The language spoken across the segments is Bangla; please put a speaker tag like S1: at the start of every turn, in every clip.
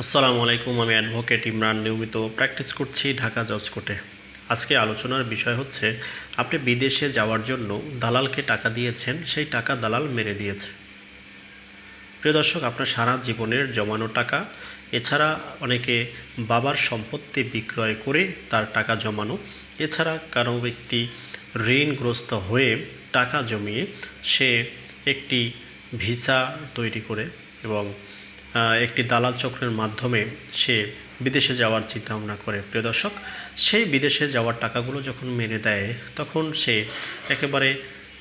S1: আসসালামু আলাইকুম, আমি অ্যাডভোকেট ইমরান। নিয়মিত প্র্যাকটিস করছি ঢাকা জজ কোর্টে আজকে আলোচনার বিষয় হচ্ছে, আপনি বিদেশে যাওয়ার জন্য দালালকে টাকা দিয়েছেন, সেই টাকা দালাল মেরে দিয়েছে। প্রিয় দর্শক, আপনার সারা জীবনের জমানো টাকা, এছাড়া অনেকে বাবার সম্পত্তি বিক্রয় করে তার টাকা জমানো, এছাড়া কারও ব্যক্তি ঋণগ্রস্ত হয়ে টাকা জমিয়ে সে একটি ভিসা তৈরি করে এবং একটি দালাল চক্রের মাধ্যমে সে বিদেশে যাওয়ার চিন্তা ভাবনা করে। প্রিয় দর্শক, সেই বিদেশে যাওয়ার টাকাগুলো যখন মেনে দেয়, তখন সে একেবারে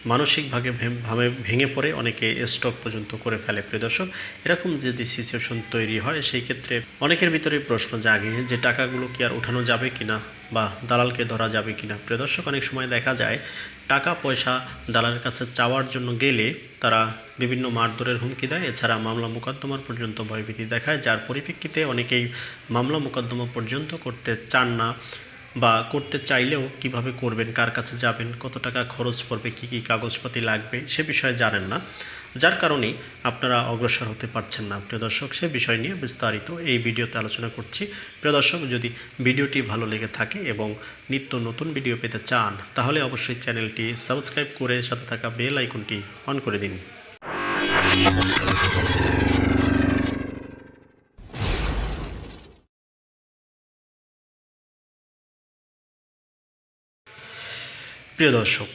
S1: মানসিকভাবে ভাবে ভেঙে পড়ে, অনেকে স্টক পর্যন্ত করে ফেলে। প্রিয় দর্শক, এরকম যদি সিচুয়েশন তৈরি হয়, সেই ক্ষেত্রে অনেকের ভিতরে প্রশ্ন জাগে যে টাকাগুলো কি আর উঠানো যাবে কিনা বা দালালকে ধরা যাবে কিনা। প্রিয় দর্শক, অনেক সময় দেখা যায় টাকা, পয়সা দালালের কাছে চাওয়ার জন্য গেলে তারা বিভিন্ন মারধরের হুমকি দেয়। এছাড়া মামলা মোকদ্দমার পর্যন্ত ভয়ভীতি দেখায়, যার পরিপ্রেক্ষিতে অনেকেই মামলা মোকদ্দমা পর্যন্ত করতে চান না। বা করতে চাইলেও কীভাবে করবেন, কার কাছে যাবেন, কত টাকা খরচ পড়বে, কী কী কাগজপাতি লাগবে, সে বিষয়ে জানেন না। যার কারণে আপনারা অগ্রসর হতে পারছেন না, প্রিয় দর্শক। সে বিষয় নিয়ে বিস্তারিত এই ভিডিওতে আলোচনা করছি। প্রিয় দর্শক, যদি ভিডিওটি ভালো লেগে থাকে এবং নিত্য নতুন ভিডিও পেতে চান, তাহলে অবশ্যই চ্যানেলটি সাবস্ক্রাইব করে সাথে থাকা বেল আইকনটি অন করে দিন। প্রিয় দর্শক,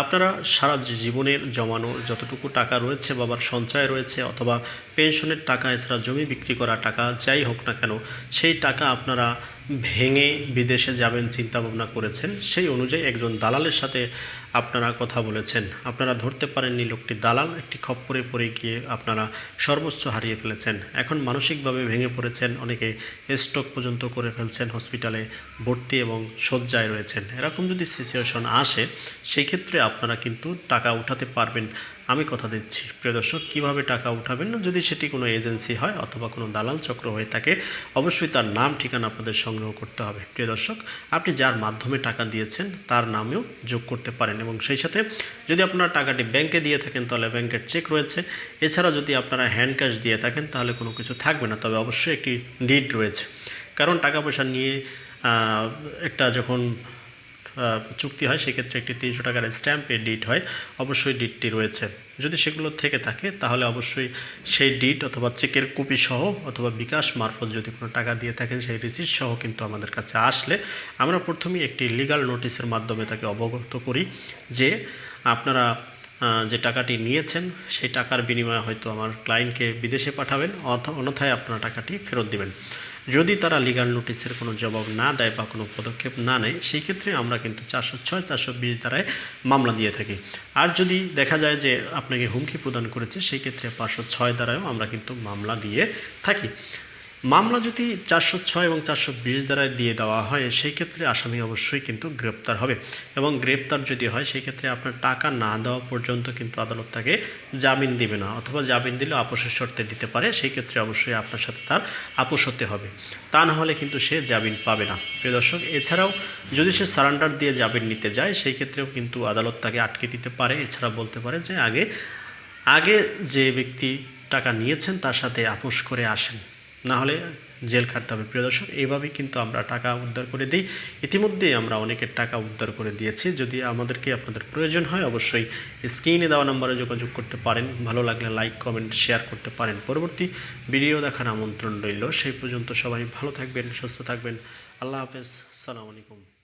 S1: আপনারা সারা জীবনের জমানো যতটুকু টাকা রয়েছে বাবার সঞ্চয় রয়েছে অথবা পেনশনের টাকা এছাড়া জমি বিক্রি করা টাকা যাই হোক না কেন, সেই টাকা আপনারা ভেঙে বিদেশে যাবেন চিন্তা ভাবনা করেছেন, সেই অনুযায়ী একজন দালালের সাথে আপনারা কথা বলেছেন। আপনারা ধরতে পারেননি লোকটি দালাল, একটি খপ্পরে পড়ে গিয়ে আপনারা সর্বোচ্চ হারিয়ে ফেলেছেন। এখন মানসিকভাবে ভেঙে পড়েছেন, অনেকে স্ট্রোক পর্যন্ত করে ফেলছেন, হসপিটালে ভর্তি এবং শয্যায় রয়েছেন। এরকম যদি সিচুয়েশন আসে, সেই ক্ষেত্রে আপনারা কিন্তু টাকা উঠাতে পারবেন। আমি কথা দিচ্ছি। প্রিয় দর্শক, কীভাবে টাকা উঠাবেন? না যদি সেটি কোনো এজেন্সি হয় অথবা কোনো দালাল চক্র হয়ে থাকে, অবশ্যই তার নাম, ঠিকানা আপনাদের সংগ্রহ করতে হবে। প্রিয় দর্শক, আপনি যার মাধ্যমে টাকা দিয়েছেন, তার নামেও যোগ করতে পারেন এবং সেই সাথে যদি আপনারা টাকাটি ব্যাংকে দিয়ে থাকেন, তাহলে ব্যাংকের চেক রয়েছে। এছাড়া যদি আপনারা হ্যান্ড ক্যাশ দিয়ে থাকেন, তাহলে কোনো কিছু থাকবে না, তবে অবশ্যই একটি ডিড রয়েছে। কারণ টাকা পয়সা নিয়ে একটা যখন চুক্তি হয়, সেক্ষেত্রে একটি তিনশো টাকার স্ট্যাম্পে ডিট হয়। অবশ্যই ডিটটি রয়েছে। যদি সেগুলো থেকে থাকে, তাহলে অবশ্যই সেই ডিট অথবা চেকের কপি সহ অথবা বিকাশ মারফত যদি কোনো টাকা দিয়ে থাকেন, সেই রিসিট সহ কিন্তু আমাদের কাছে আসলে আমরা প্রথমেই একটি লিগাল নোটিশের মাধ্যমে তাকে অবগত করি যে আপনারা যে টাকাটি নিয়েছেন, সেই টাকার বিনিময়ে হয়তো আমার ক্লায়েন্টকে বিদেশে পাঠাবেন অন্যথায় আপনারা টাকাটি ফেরত দিবেন। যদি তারা লিগাল নোটিসের কোনো জবাব না দেয় বা কোনো পদক্ষেপ না নেয়, সেই ক্ষেত্রে আমরা কিন্তু চারশো ছয়, চারশো বিশ দ্বারায় মামলা দিয়ে থাকি। আর যদি দেখা যায় যে আপনাকে হুমকি প্রদান করেছে, সেই ক্ষেত্রে পাঁচশো ছয় দ্বারায়ও আমরা কিন্তু মামলা দিয়ে থাকি। মামলা যদি চারশো ছয় এবং চারশো বিশ দ্বারায় দিয়ে দেওয়া হয় সেই ক্ষেত্রে আসামি অবশ্যই কিন্তু গ্রেপ্তার হবে। এবং গ্রেপ্তার যদি হয় সেই ক্ষেত্রে আপনার টাকা না দেওয়া পর্যন্ত কিন্তু আদালত তাকে জামিন দিবে না, অথবা জামিন দিলে আপোষের শর্তে দিতে পারে সেই ক্ষেত্রে অবশ্যই আপনার সাথে তার আপোষ হতে হবে। তা না হলে কিন্তু সে জামিন পাবে না। প্রিয় দর্শক, এছাড়াও যদি সে সারান্ডার দিয়ে জামিন নিতে যায় সেই ক্ষেত্রেও কিন্তু আদালত তাকে আটকে দিতে পারে। এছাড়া বলতে পারে যে আগে আগে যে ব্যক্তি টাকা নিয়েছেন, তার সাথে আপোষ করে আসেন। না হলে জেল খাটতে হবে। প্রিয় দর্শক, এইভাবেই কিন্তু আমরা টাকা উদ্ধার করে দিই। ইতিমধ্যে আমরা অনেকের টাকা উদ্ধার করে দিয়েছি। যদি আমাদেরকে আপনাদের প্রয়োজন হয়, অবশ্যই স্ক্রিনে দেওয়া নম্বরে যোগাযোগ করতে পারেন। ভালো লাগলে লাইক, কমেন্ট, শেয়ার করতে পারেন। পরবর্তী ভিডিও দেখার আমন্ত্রণ রইল। সেই পর্যন্ত সবাই ভালো থাকবেন, সুস্থ থাকবেন। আল্লাহ হাফেজ। সালাম আলাইকুম।